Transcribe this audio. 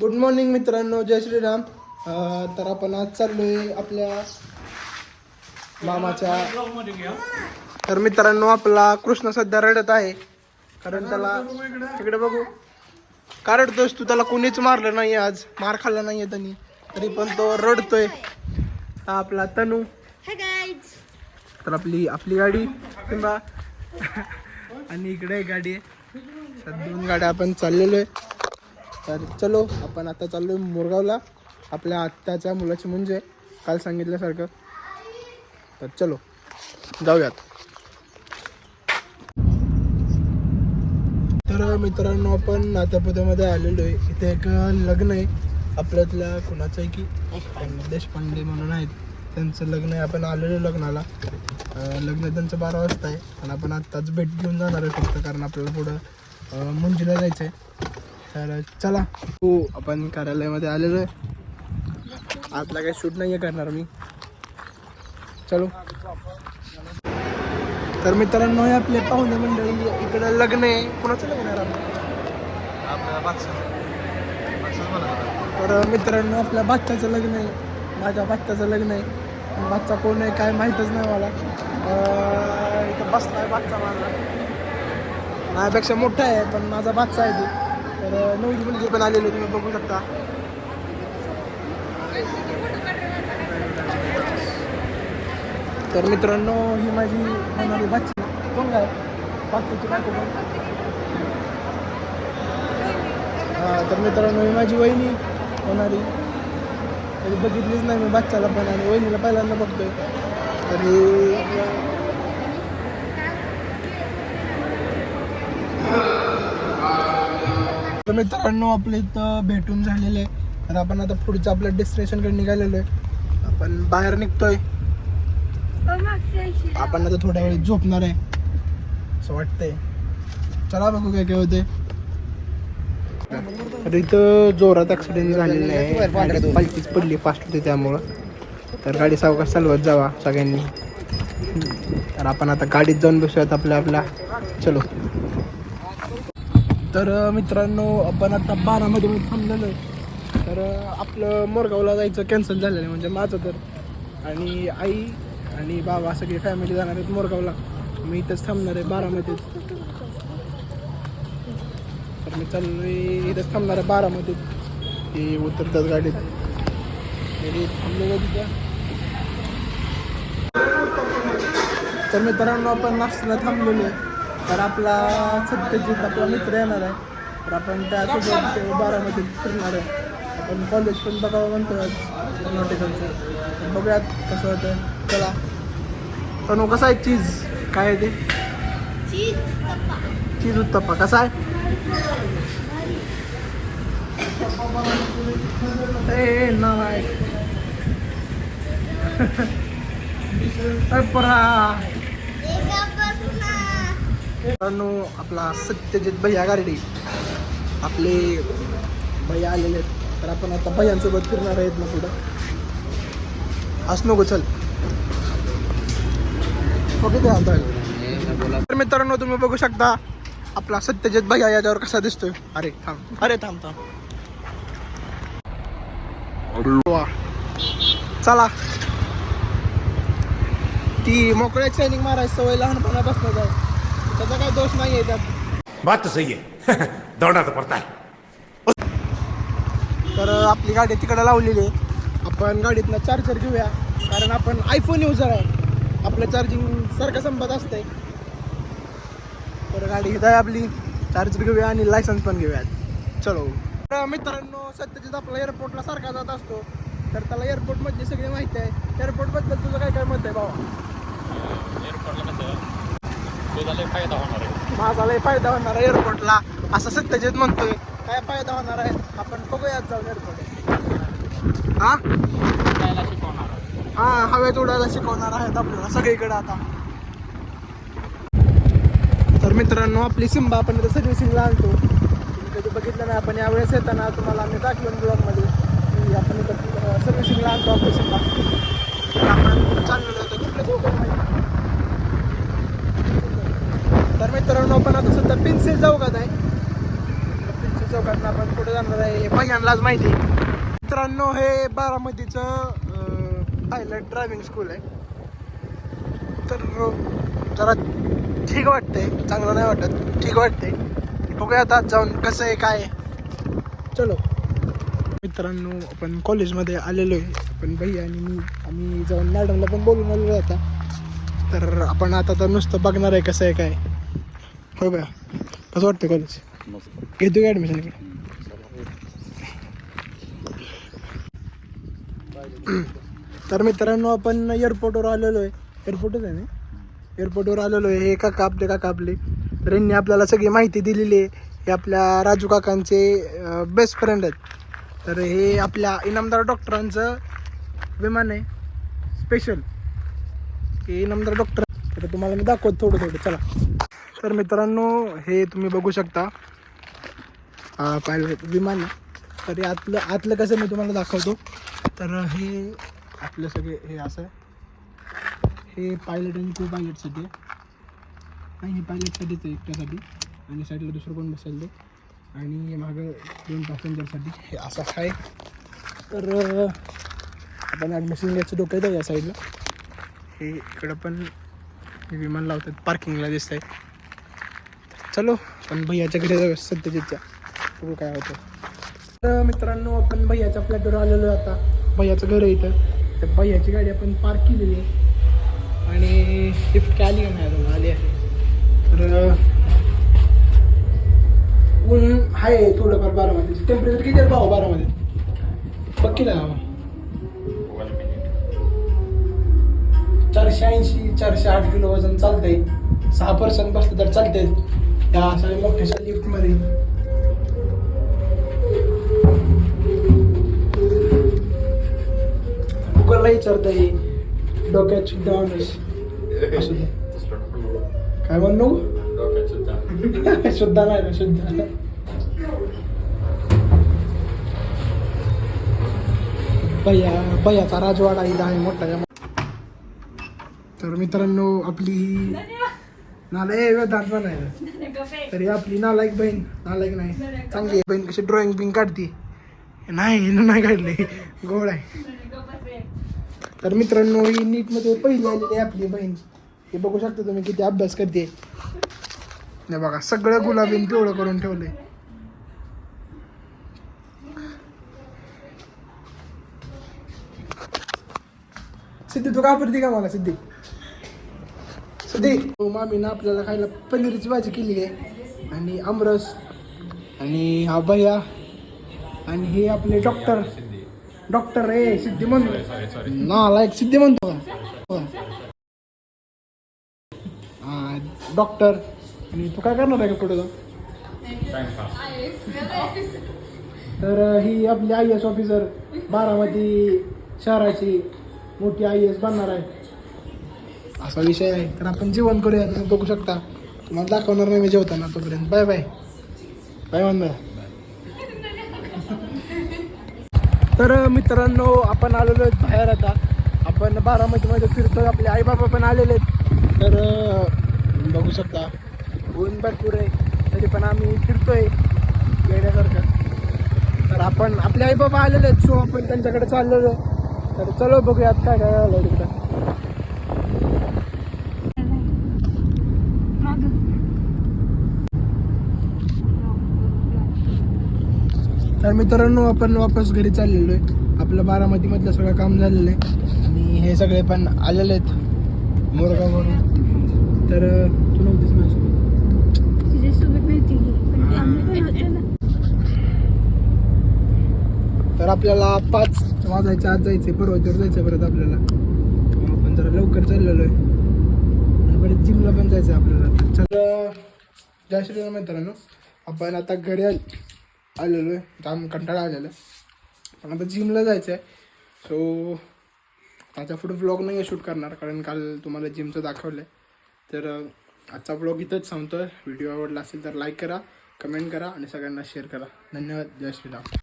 Good morning मित्रांनो. जय श्रीराम. तर आपण आज चाललोय आपल्या मामाच्या तर मित्रांनो आपला कृष्ण सध्या रडत आहे. कारण त्याला तिकडे बघू. का रडतोयस तू? त्याला कोणीच मारलं नाही आज. मार खाल्ला नाहीये त्यांनी. तरी पण तो रडतोय. हा आपला तनू. तर आपली आपली गाडी. किंवा आणि इकडे गाडी आहे. तर दोन गाड्या आपण चाललेलो आहे. तर चलो आपण आता चाललोय मोरगावला. आपल्या आत्याच्या मुलाची म्हणजे काल सांगितल्यासारखं. तर चलो जाऊयात. तर मित्रांनो आपण नात्यापुत्यामध्ये आलेलो आहे. इथे एक लग्न आहे. आपल्यातल्या कुणाचं आहे की देशपांडे म्हणून आहेत. त्यांचं लग्न आहे. आपण आलेलो लग्नाला. लग्न त्यांचं बारा वाजता आहे. आणि आपण आत्ताच भेट घेऊन जाणार आहे फक्त कारण आपल्याला पुढं मुंजीला जायचं आहे तर चला. हो आपण कार्यालयामध्ये आलेलो आहे. आतला काही शूट नाही आहे करणार मी. चलो. तर मित्रांनो आपले पाहुणे मंडळी इकडं लग्न आहे. कुणाचं लग्न आहे? तर मित्रांनो आपल्या बाচ্चाचं लग्न आहे. माझ्या बाচ্चाचं लग्न आहे. बाच्चा कोण आहे काय माहीतच नाही मला. इथं बसलाय बाच्चा माझा. माझ्यापेक्षा मोठा आहे पण माझा बाच्चा आहे ते. तर नवरी मुलगी पण आलेली तुम्ही बघू शकता. तर मित्रांनो ही माझी होणारी बाच्ची कोण काय बाकीची बायको हां तर मित्रांनो ही माझी वहिनी होणारी. कधी बघितलीच नाही मी बाচ্चाला पण आणि वहिनीला पहिल्यांदा बघतोय. तर ही तर मित्रांनो आपल्या इथं भेटून झालेलं आहे. तर आपण आता पुढचं आपल्या डेस्टिनेशनकडे निघालेलो आहे. आपण बाहेर निघतोय. आपण आता थोड्या वेळ झोपणार आहे. असं वाटतंय. चला बघू काय काय होते तर इथं जोरात ऍक्सिडेंट झालेला आहे. गाडी पालखीच पडली फास्ट होती त्यामुळं. तर गाडी सावकाश चालवत जावा सगळ्यांनी. तर आपण आता गाडीत जाऊन बसूयात आपल्या आपल्या. चलो. तर मित्रांनो आपण आता बारामध्ये मी थांबलेलो आहे. तर आपलं मोरगावला जायचं कॅन्सल झालेलं म्हणजे माझं तर. आणि आई आणि बाबा सगळी फॅमिली जाणार आहेत मोरगावला. मी इथंच थांबणार आहे बारामतीत तर मी चाललो इथंच थांबणार आहे बारामतीत ते उतरतात गाडीत. तरी थांबलेलं तिथं तर मित्रांनो आपण नाश्त्याला थांबलेलो आहे. तर आपला सत्यजित आपला मित्र येणार आहे. तर आपण त्यासोबत ते बारामतीत फिरणार आहे. आपण कॉलेज पण बघावं म्हणतो तर बघूयात कसं होतं चला. पण कसा आहे चीज? काय आहे ते? चीज उत्तप्पा. कसा आहे? ए, परा. मित्रांनो आपला सत्यजित भैया गारडी. आपले भैया आलेले आहेत. तर आपण आता भैयांसोबत फिरणार आहेत ना पुढं. असं नको चल. ओके ते आता तर मित्रांनो तुम्ही बघू शकता आपला सत्यजित भैया याच्यावर कसा दिसतोय. अरे थांब. अरे थांब थांब. वा. चला. ती मोकळ्या ट्रेनिंग मारायची सवय लहानपणापासून जाय दोष नाही आहे त्यात. बात तो सही है दौड़ना तो पड़ता है तर आपली गाडी तिकडे लावलेली आहे. आपण गाडीतनं चार्जर घेऊया. कारण आपण आयफोन युजर आहे. आपलं चार्जिंग सारखं संपत असतंय. तर गाडी इथं आहे आपली. चार्जर घेऊया आणि लायसन्स पण घेऊयात. चलो. तर मित्रांनो सत्यजित आपला एअरपोर्टला सारखा जात असतो. तर त्याला एअरपोर्ट मधली सगळी माहिती आहे. एअरपोर्टबद्दल तुझं काय काय मत आहे बाबा माझा लय फायदा होणार आहे एअरपोर्टला असं सत्यजित म्हणतोय. काय फायदा होणार आहे? आपण बघूयात जाऊन एअरपोर्ट हा? हा हवेत उडायला शिकवणार आहेत आपल्याला सगळीकडे आता. तर मित्रांनो आपली सिंबा आपण इथं सर्व्हिसिंगला आणतो. कधी बघितलं नाही आपण यावेळेस येताना तुम्हाला आम्ही दाखवून ब्लॉगमध्ये की आपण इथं सर्व्हिसिंगला आणतो आपली सिंबा तर आपण चाललेलो होतो कुठलं जाऊ काय माहिती तर मित्रांनो आपण आता सध्या पेन्सिल चौकात आहे. पेन्सिल चौकातनं आपण कुठे जाणार आहे. हे पहिल्यांदाच माहिती मित्रांनो हे बारामतीचं पायलट ड्रायव्हिंग स्कूल आहे. तर जरा ठीक वाटतंय. चांगलं नाही वाटत. ठीक वाटतंय. बघूया आता जाऊन कसं आहे काय चलो. मित्रांनो आपण कॉलेजमध्ये आलेलो आहे. आपण भैया आणि मी आम्ही जाऊन मॅडमला पण बोलून आलेलो आता. तर आपण आता तर नुसतं बघणार आहे कसं आहे काय हो बया कसं वाटतं कॉलेज घेतो का ॲडमिशन इकडे. तर मित्रांनो आपण एअरपोर्टवर आलेलो आहे. एअरपोर्टच आहे ना? एअरपोर्टवर आलेलो आहे. हे काका आपले काका आपले. तर यांनी आपल्याला सगळी माहिती दिलेली आहे. हे आपल्या राजू काकांचे बेस्ट फ्रेंड आहेत. तर हे आपल्या इनामदार डॉक्टरांचं विमान आहे. स्पेशल हे इनामदार डॉक्टर. तर तुम्हाला मी दाखवतो थोडं थोडं. चला. तर मित्रांनो हे तुम्ही बघू शकता. पायलट विमान आहे तर हे आतलं आतलं कसं मी तुम्हाला दाखवतो. तर हे आपलं सगळे हे असं. आहे हे पायलट आणि को पायलटसाठी आणि नाही हे पायलटसाठीच आहे एकट्यासाठी. आणि साईडला दुसरं कोण बसेल ते. आणि मागं दोन पॅसेंजरसाठी हे असं आहे. तर आपण ॲडमिशन घ्यायचं डोकं येतं या साईडला हे इकडं पण हे विमान लावतात. पार्किंगला दिसत आहे चलो पण भैयाच्या घरी जाऊ सत्यजितच्या बघू काय होतं तर मित्रांनो आपण भैयाच्या फ्लॅटवर आलेलो आता. भैयाचं घर आहे इथं. तर भैयाची गाडी आपण पार्क केलेली आहे. आणि शिफ्ट काय आली का नाही अजून? आली आहे. तर ऊन आहे थोडंफार बारामध्ये. टेम्परेचर किती आहे भाऊ बारामध्ये? बघ किती चारशे ऐंशी चारशे आठ किलो वजन चालतंय. सहा पर्सेंट बसलं तर चालतंय. त्या सगळ्या मोठ्याशा लिफ्टमध्ये गुगलला विचारता येईल डोक्यात सुद्धा माणूस असू दे. काय म्हणू? शुद्ध नाही ना शुद्ध. बया बयाचा राजवाडा इथं आहे मोठा. या तर मित्रांनो आपली नालाय नालायक नाही तरी आपली नालायक बहीण नालायक नाही. चांगली आहे बहीण कशी ड्रॉइंग बिंग काढते. नाही नाही काढले. गोड आहे. तर मित्रांनो ही नीटमध्ये पहिली आलेली आहे आपली बहीण. हे बघू शकता तुम्ही किती अभ्यास करते. हे बघा सगळं गुलाबीन पिवळं करून ठेवलंय. सिद्धी तू घाबरती का मला सिद्धी? सिद्धी हो मामीनं आपल्याला खायला पनीरची भाजी केली आहे. आणि आमरस. आणि हा भैया. आणि हे आपले डॉक्टर डॉक्टर रे सिद्धी म्हणतो ना लाईक सिद्धी म्हणतो का? डॉक्टर आणि तू काय करणार आहे का पुढे तर ही आपली आय एस ऑफिसर बारामती शहराची मोठी आय एस बनणार आहे. असा विषय आहे. तर आपण जेवण करूया तुम्ही बघू शकता. तुम्हाला दाखवणार नाही मी जेवताना तोपर्यंत. बाय बाय बाय म्हणा तर मित्रांनो आपण आलेलो आहेत बाहेर आता. आपण बारामतीमध्ये फिरतोय. आपले आईबाबा पण आलेले आहेत. तर बघू शकता. ऊन भरपूर आहे. तरी पण आम्ही फिरतोय येण्यासारखं. तर आपण आपले आईबाबा आलेले आहेत. सो आपण त्यांच्याकडे चाललेलो तर चलो बघूयात काय काय आलं तिकडं. तर मित्रांनो आपण वापस घरी चाललेलो आहे. आपलं बारामतीमधलं सगळं काम झालेलं आहे. आणि हे सगळे पण आलेले आहेत मोरगाववरून. तर तू नव्हतीस माझ्यासोबत. तर आपल्याला पाच वाजायच्या आज जायचे पर्वतीवर जायचं परत आपल्याला. आपण जरा लवकर चाललेलो आहे. आणि परत जिमला पण जायचं आहे आपल्याला. तर जय श्रीराम मित्रांनो. आपण आता घरी आल आलेलो आहे. जाम कंटाळा आलेला आहे. पण आता जिमला जायचं आहे सो त्याच्या पुढे ब्लॉग नाही शूट करणार कारण काल तुम्हाला जिमचं दाखवलं आहे तर आजचा ब्लॉग इथंच सांगतो आहे व्हिडिओ आवडला असेल तर लाईक करा कमेंट करा आणि सगळ्यांना शेअर करा. धन्यवाद. जय श्रीराम.